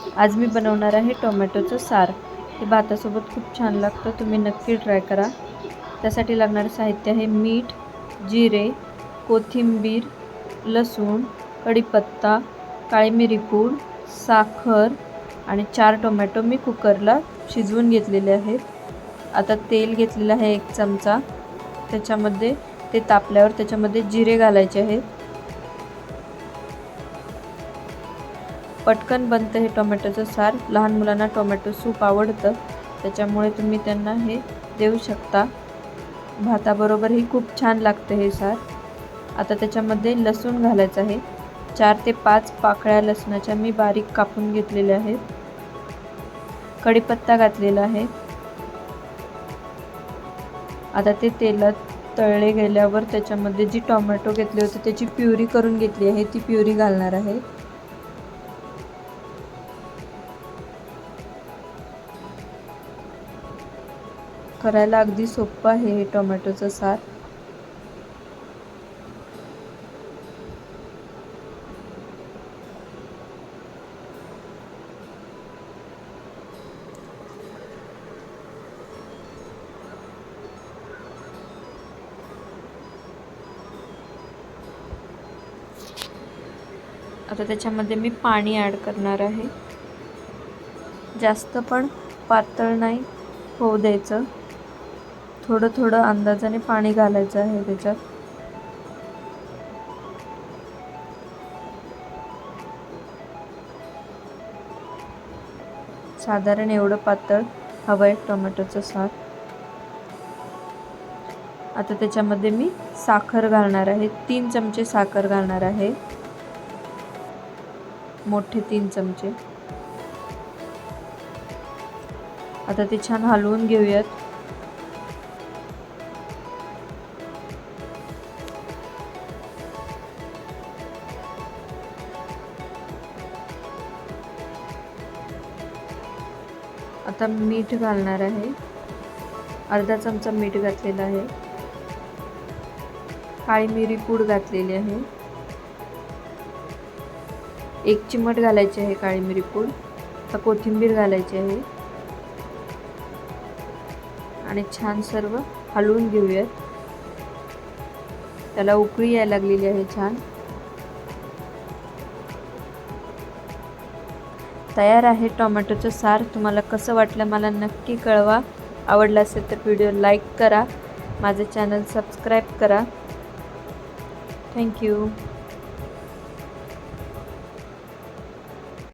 आज मी बनवणार आहे टोमॅटोचं सार. हे भातासोबत खूप छान लागतं तुम्ही नक्की ट्राय करा. त्यासाठी लागणारं साहित्य आहे मीठ जिरे कोथिंबीर लसूण कढीपत्ता काळी मिरी पूड साखर आणि चार टोमॅटो मी कुकरला शिजवून घेतलेले आहेत. आता तेल घेतलेलं आहे एक चमचा. त्याच्यामध्ये ते तापल्यावर त्याच्यामध्ये जिरे घालायचे आहेत. पटकन बनतं हे टोमॅटोचं सार. लहान मुलांना टोमॅटो सूप आवडतं. त्याच्यामुळे तुम्ही त्यांना हे देऊ शकता. भाताबरोबरही खूप छान लागतं हे सार. आता त्याच्यामध्ये लसूण घालायचं आहे. चार ते पाच पाकळ्या लसणाच्या मी बारीक कापून घेतलेल्या आहेत. कढीपत्ता घातलेला आहे. आता ते तेलात तळले गेल्यावर त्याच्यामध्ये जी टोमॅटो घेतले होते त्याची प्युरी करून घेतली आहे ती प्युरी घालणार आहे. करायला अगदी सोपं आहे हे टोमॅटोचं सार. आता त्याच्यामध्ये मी पाणी ॲड करणार आहे. जास्त पण पातळ नाही होऊ द्यायचं. थोडं थोडं अंदाजाने पाणी घालायचं आहे त्याच्यात. साधारण एवढं पातळ हवं आहे टोमॅटोचं साथ आता त्याच्यामध्ये मी साखर घालणार आहे. तीन चमचे साखर घालणार आहे. मोठे तीन चमचे. आता ते छान हलवून घेऊयात. आता मीठ घालणार आहे. अर्धा चमचा मीठ घातलेला आहे. काळी मिरी पूड घातलेली आहे. एक चिमट घालायची आहे काळी मिरी पूड. आता कोथिंबीर घालायची आहे. आणि छान सर्व हलवून घेऊयात. त्याला उकळी यायला लागलेली आहे छान. तयार आहे टोमॅटोचं सार. तुम्हाला कसं वाटलं मला नक्की कळवा. आवडलं असेल तर व्हिडिओ लाईक करा. माझं चॅनल सबस्क्राईब करा. थँक्यू.